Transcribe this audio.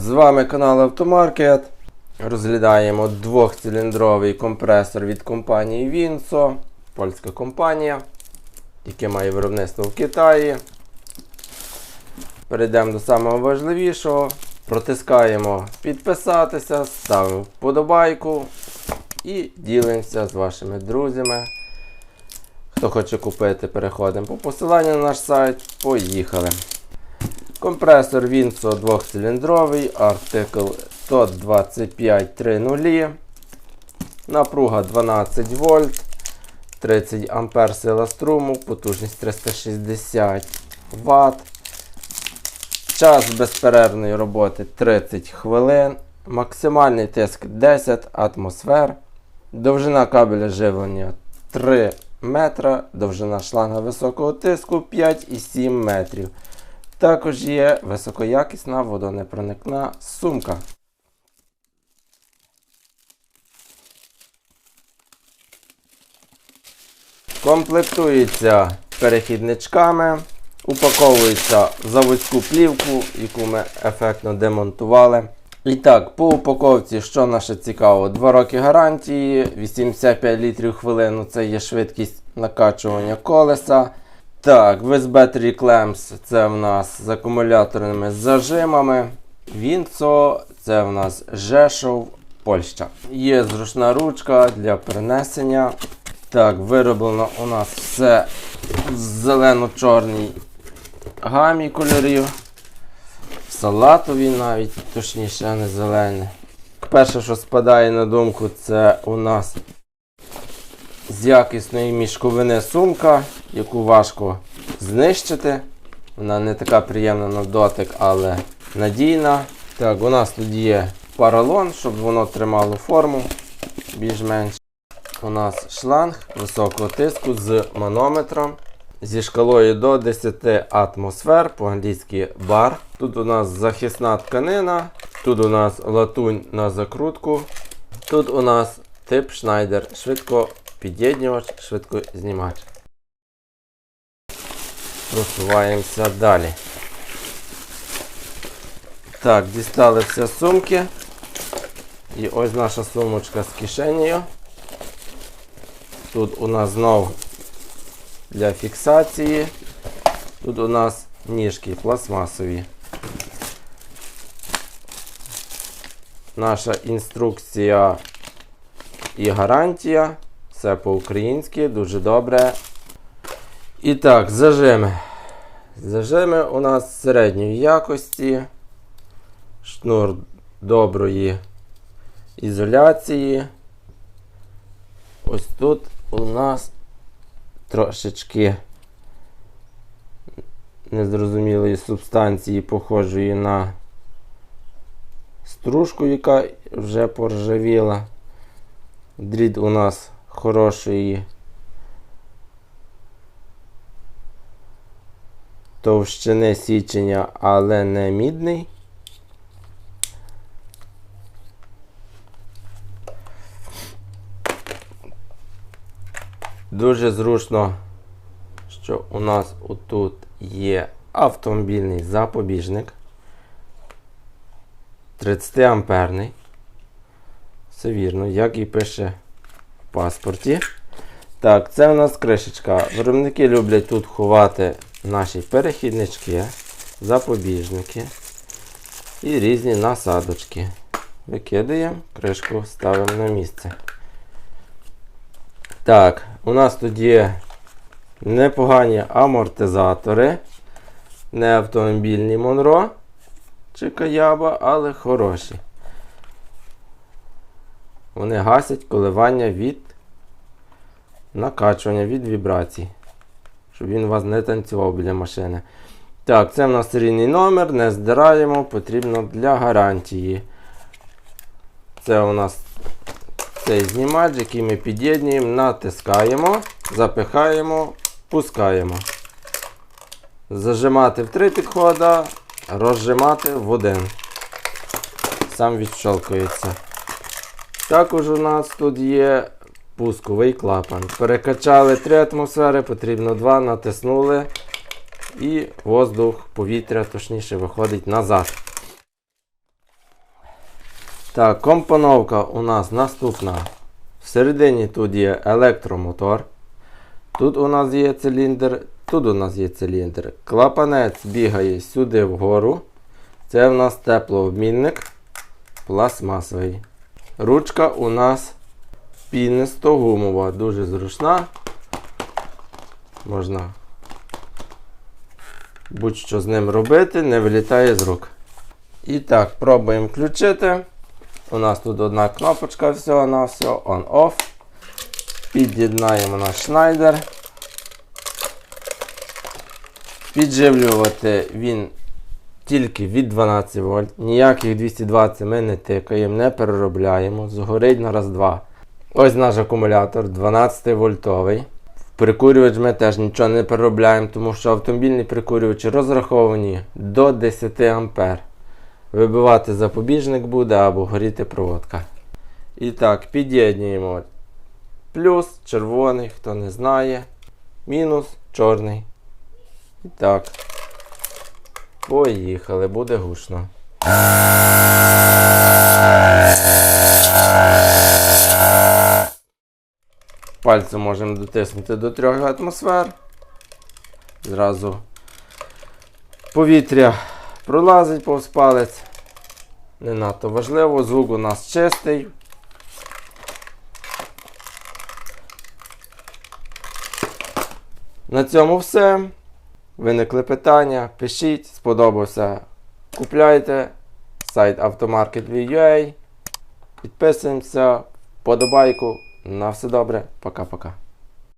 з вами канал Автомаркет. Розглядаємо двохциліндровий компресор від компанії Vinso, польська компанія, яка має виробництво в Китаї. Перейдемо до самого важливішого. Протискаємо підписатися, ставимо вподобайку і ділимося з вашими друзями. Хто хоче купити, переходимо по посиланню на наш сайт. Поїхали. Компресор Vinso двохциліндровий, артикл 125.3.0. Напруга 12 вольт, 30 ампер сила струму, потужність 360 Вт. Час безперервної роботи 30 хвилин. Максимальний тиск 10 атмосфер. Довжина кабеля живлення 3 метра, довжина шланга високого тиску 5,7 метрів. Також є високоякісна водонепроникна сумка. Комплектується перехідничками, упаковується в заводську плівку, яку ми ефектно демонтували. І так, по упаковці, що наше цікаво, 2 роки гарантії, 85 літрів хвилину це є швидкість накачування колеса. Так, with battery clamps це в нас з акумуляторними зажимами. Вінцо це в нас Жешов, Польща. Є зручна ручка для перенесення. Так, вироблено у нас все в зелено-чорній гамі кольорів. Салатовій навіть, точніше, не зелений. Перше, що спадає на думку, це у нас з якісної мішковини сумка, яку важко знищити. Вона не така приємна на дотик, але надійна. Так, у нас тут є паралон, щоб воно тримало форму більш-менш. У нас шланг високого тиску з манометром. Зі шкалою до 10 атмосфер, по-англійськи бар. Тут у нас захисна тканина, тут у нас латунь на закрутку. Тут у нас тип Schneider, швидко під'єднювач, швидко знімач. Просуваємося далі. Так, дістали все сумки. І ось наша сумочка з кишенею. Тут у нас знов для фіксації. Тут у нас ніжки пластмасові. Наша інструкція і гарантія. Все по-українськи, дуже добре. І так, зажими. Зажими у нас середньої якості, шнур доброї ізоляції. Ось тут у нас трошечки незрозумілої субстанції, похожої на стружку, яка вже поржавіла. Дріт у нас хорошої товщини січення, але не мідний. Дуже зручно, що у нас отут є автомобільний запобіжник 30 амперний. Все вірно, як і пише паспорті. Так, це у нас кришечка. Виробники люблять тут ховати наші перехіднички, запобіжники і різні насадочки. Викидаємо, кришку ставимо на місце. Так, у нас тут є непогані амортизатори. Не автомобільні Монро чи Каяба, але хороші. Вони гасять коливання від накачування, від вібрацій. Щоб він у вас не танцював біля машини. Так, це в нас серійний номер, не здираємо, потрібно для гарантії. Це у нас цей знімач, який ми під'єднуємо, натискаємо, запихаємо, пускаємо. Зажимати в три підходи, розжимати в один. Сам відщолкується. Також у нас тут є пусковий клапан. Перекачали 3 атмосфери, потрібно 2, натиснули. І воздух, повітря, точніше, виходить назад. Так, компоновка у нас наступна. Всередині тут є електромотор. Тут у нас є циліндр, тут у нас є циліндр. Клапанець бігає сюди вгору. Це в нас теплообмінник пластмасовий. Ручка у нас пінисто-гумова, дуже зручна. Можна будь-що з ним робити, не вилітає з рук. І так, пробуємо включити. У нас тут одна кнопочка всього на все, on-off. Під'єднаємо наш шнайдер. Підживлювати він тільки від 12 вольт. Ніяких 220 ми не тикаємо, не переробляємо. Згорить на раз-два. Ось наш акумулятор 12 вольтовий. Прикурювач ми теж нічого не переробляємо, тому що автомобільні прикурювачі розраховані до 10 А. Вибивати запобіжник буде або горіти проводка. І так, під'єднуємо плюс червоний, хто не знає, мінус чорний. І так. Поїхали, буде гучно. Пальцем можемо дотиснути до 3 атмосфер. Зразу повітря пролазить повз палець. Не надто важливо, звук у нас чистий. На цьому все. Виникли питання, пишіть, сподобався. Купляйте сайт автомаркет.ua. Підписуємося, подобайку. На все добре, пока-пока.